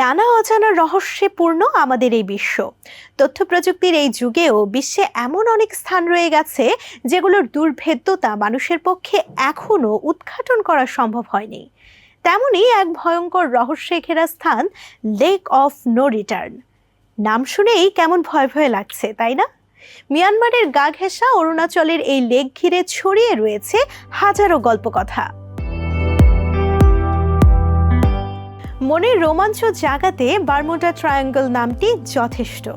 নানা অজানা রহস্যে পূর্ণ আমাদের এই বিশ্ব। তথ্য প্রযুক্তির এই যুগেও বিশ্বে এমন অনেক স্থান রয়ে গেছে যেগুলোর দুর্ভেদ্যতা মানুষের পক্ষে এখনও উদ্ঘাটন করা সম্ভব হয়নি। তেমনই এক ভয়ঙ্কর রহস্যে ঘেরা স্থান লেক অফ নো রিটার্ন নাম শুনেই কেমন ভয় ভয় লাগছে, তাই না? মিয়ানমারের গা ঘেঁষা অরুণাচলের এই লেক ঘিরে ছড়িয়ে রয়েছে হাজারো গল্পকথা। মনের রোমাঞ্চ জাগাতে বারমুডা ট্রায়াঙ্গল নামটি যথেষ্ট।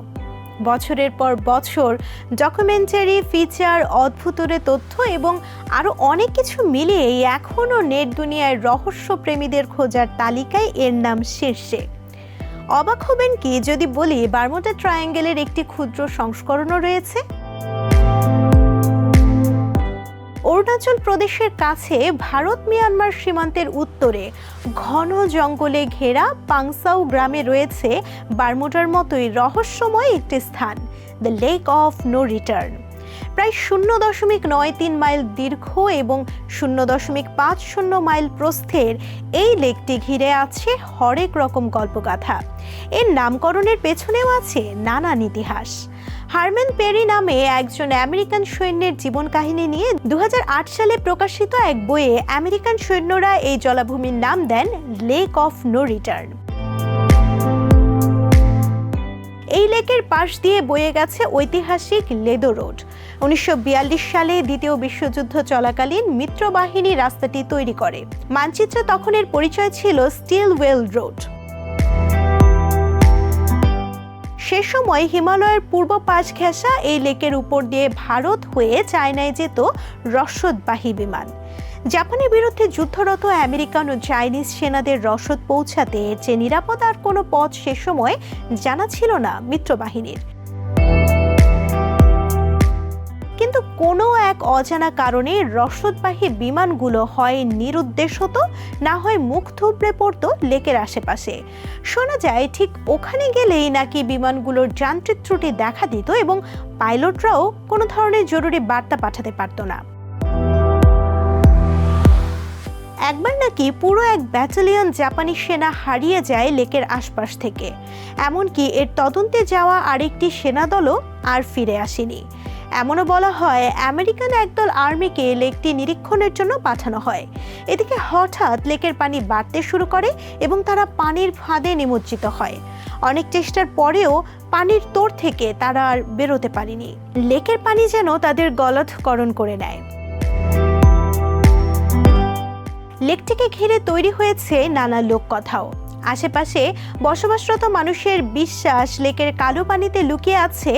বছরের পর বছর ডকুমেন্টারি, ফিচার, অদ্ভুতরে তথ্য এবং আরও অনেক কিছু মিলিয়েই এখনও নেট দুনিয়ায় রহস্য প্রেমীদের খোঁজার তালিকায় এর নাম শীর্ষে। অবাক হবেন কি যদি বলি, বারমুডা ট্রায়াঙ্গেলের একটি ক্ষুদ্র সংস্করণও রয়েছে। অরুণাচল প্রদেশের কাছে ভারত মিয়ানমার সীমান্তের উত্তরে ঘন জঙ্গলে ঘেরা পাংসাউ গ্রামে রয়েছে বারমুডার মতোই রহস্যময় একটি স্থান the lake of no return প্রায় শূন্য দশমিক নয় তিন মাইল দীর্ঘ এবং শূন্য দশমিক পাঁচ শূন্য মাইল প্রস্থের এই লেকটি ঘিরে আছে হরেক রকম গল্পগাথা। এর নামকরণের পেছনেও আছে নানান ইতিহাস। হারম্যান পেরি নামে একজন আমেরিকান সৈন্যের জীবন কাহিনী নিয়ে দু হাজার আট সালে প্রকাশিত এক বইয়ে আমেরিকান সৈন্যরা এই জলাভূমির নাম দেন লেক অফ নো রিটার্ন এই লেকের পাশ দিয়ে বয়ে গেছে ঐতিহাসিক লেদো রোড। উনিশশো বিয়াল্লিশ সালে দ্বিতীয় বিশ্বযুদ্ধ চলাকালীন মিত্রবাহিনী রাস্তাটি তৈরি করে। মানচিত্রে তখনের পরিচয় ছিল স্টিল ওয়েল রোড সে সময় হিমালয়ের পূর্ব পাশ ঘেঁষা এই লেকের উপর দিয়ে ভারত হয়ে চায়নায় যেত রসদবাহী বিমান। জাপানের বিরুদ্ধে যুদ্ধরত আমেরিকান ও চাইনিজ সেনাদের রসদ পৌঁছাতে এর যে নিরাপদ আর কোনো পথ সে সময় জানা ছিল না মিত্রবাহিনীর। কিন্তু কোনো এক অজানা কারণে রসদবাহী বিমানগুলো হয় নিরুদ্দেশ হতো না হয় মুখ থুবড়ে পড়তো লেকের আশেপাশে। শোনা যায় ঠিক ওখানে গেলেই নাকি বিমানগুলোর যান্ত্রিক ত্রুটি দেখা দিত এবং পাইলটরাও কোনো ধরনের জরুরি বার্তা পাঠাতে পারতো না। একবার নাকি পুরো এক ব্যাটালিয়ন জাপানি সেনা হারিয়ে যায় লেকের আশপাশ থেকে। এমনকি এর তদন্তে যাওয়া আরেকটি সেনাদলও আর ফিরে আসেনি। এমনও বলা হয়, আমেরিকান একদল আর্মিকে লেকটি নিরীক্ষণের জন্য পাঠানো হয়। এদিকে হঠাৎ লেকের পানি বাড়তে শুরু করে এবং তারা পানির ফাঁদে নিমজ্জিত হয়। অনেক চেষ্টার পরেও পানির তোর থেকে তারা আর বেরোতে পারেনি। লেকের পানি যেন তাদের গলদকরণ করে নেয়। লেকটিকে ঘিরে তৈরি হয়েছে নানা লোককথাও। আশেপাশে বসবাসরত মানুষের বিশ্বাস লেকের কালো পানিতে লুকিয়ে আছে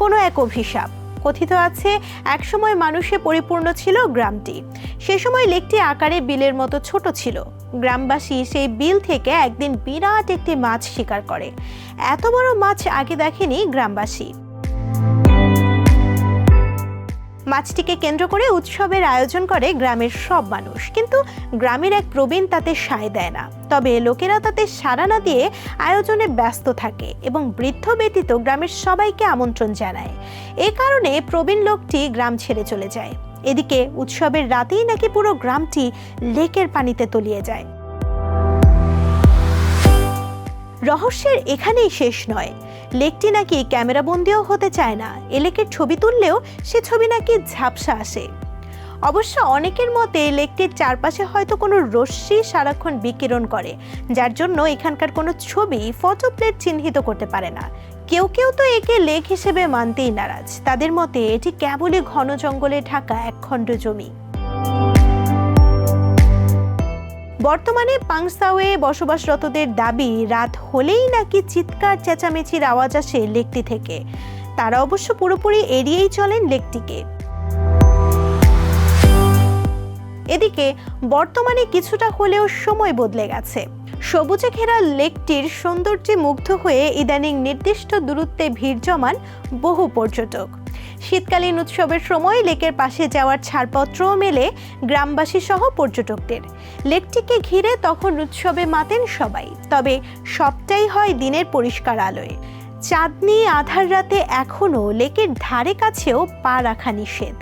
কোনো এক অভিশাপ। কথিত আছে একসময় মানুষে পরিপূর্ণ ছিল গ্রামটি। সে সময় লেকটি আকারে বিলের মতো ছোট ছিল। গ্রামবাসী সেই বিল থেকে একদিন বিরাট একটি মাছ শিকার করে। এত বড় মাছ আগে দেখেনি গ্রামবাসী। মাছটিকে কেন্দ্র করে উৎসবের আয়োজন করে গ্রামের সব মানুষ। কিন্তু গ্রামের এক প্রবীণ তাতে সায় দেয় না। তবে লোকেরা তাতে সাড়া না দিয়ে আয়োজনে ব্যস্ত থাকে এবং বৃদ্ধ ব্যতীত গ্রামের সবাইকে আমন্ত্রণ জানায়। এ কারণে প্রবীণ লোকটি গ্রাম ছেড়ে চলে যায়। এদিকে উৎসবের রাতেই নাকি পুরো গ্রামটি লেকের পানিতে তলিয়ে যায়। রহস্যের এখানেই শেষ নয়। লেকটি নাকি ক্যামেরাবন্দিও হতে চায় না। এ লেকের ছবি তুললেও সে ছবি নাকি ঝাপসা আসে। অবশ্য অনেকের মতে লেকটির চারপাশে হয়তো কোনো রশ্মি সারাক্ষণ বিকিরণ করে, যার জন্য এখানকার কোনো ছবি ফটো প্লেট চিহ্নিত করতে পারে না। কেউ কেউ তো একে লেক হিসেবে মানতেই নারাজ। তাদের মতে এটি কেবলই ঘন জঙ্গলে ঢাকা একখণ্ড জমি। বর্তমানে পাংসাওয়ে বসবাসরতদের দাবি, রাত হলেই নাকি চিৎকার, চেঁচামেচির আওয়াজ আসে লেকটি থেকে। তারা অবশ্য পুরোপুরি এড়িয়েই চলেন লেকটিকে। এদিকে, বর্তমানে কিছুটা হলেও সময় বদলে গেছে। সবুজে ঘেরা লেকটির সৌন্দর্যে মুগ্ধ হয়ে ইদানিং নির্দিষ্ট দূরত্বে ভিড় জমান বহু পর্যটক। শীতকালীন উৎসবের সময় লেকের পাশে যাওয়ার ছাড়পত্রও মেলে গ্রামবাসী সহ পর্যটকদের। লেকটিকে ঘিরে তখন উৎসবে মাতেন সবাই, তবে সবটাই হয় দিনের পরিষ্কার আলোয়। চাঁদনি আধার রাতে এখনও লেকের ধারে কাছেও পা রাখা নিষেধ।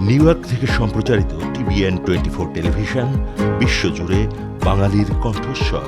নিউ ইয়র্ক থেকে সম্প্রচারিত টিভিএন টোয়েন্টি ফোর টেলিভিশন, বিশ্বজুড়ে বাঙালির কণ্ঠস্বর।